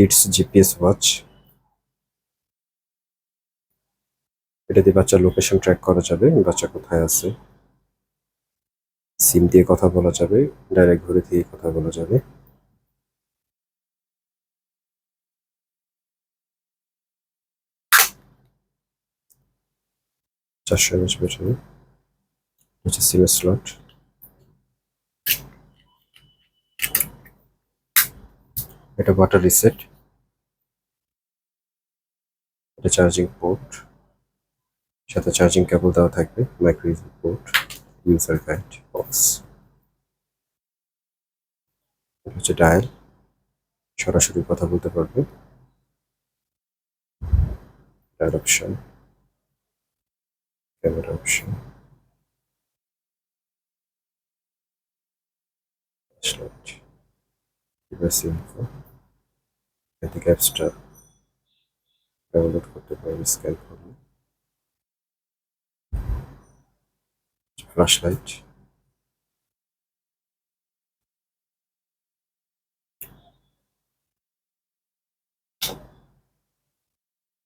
Kids GPS watch এটা দিয়ে বাচ্চার লোকেশন ট্র্যাক করা যাবে, বাচ্চা কোথায় আছে। সিম দিয়ে কথা বলা যাবে ডাইরেক্ট ঘুরে দিয়ে কথা বলা যাবে। চারশো এমএচ হচ্ছে স্লট এটা ওয়াটার রিসেট এটা চার্জিং পোর্ট সাথে চার্জিং কেবল দেওয়া থাকবে micro port user guide box এটা হচ্ছে ডায়াল সরাসরি কথা বলতে পারবে dial option camera option flashlight info এখান থেকে অ্যাপসটা ডাউনলোড করতে পারবে স্ক্যান করবে ফ্ল্যাশ লাইট।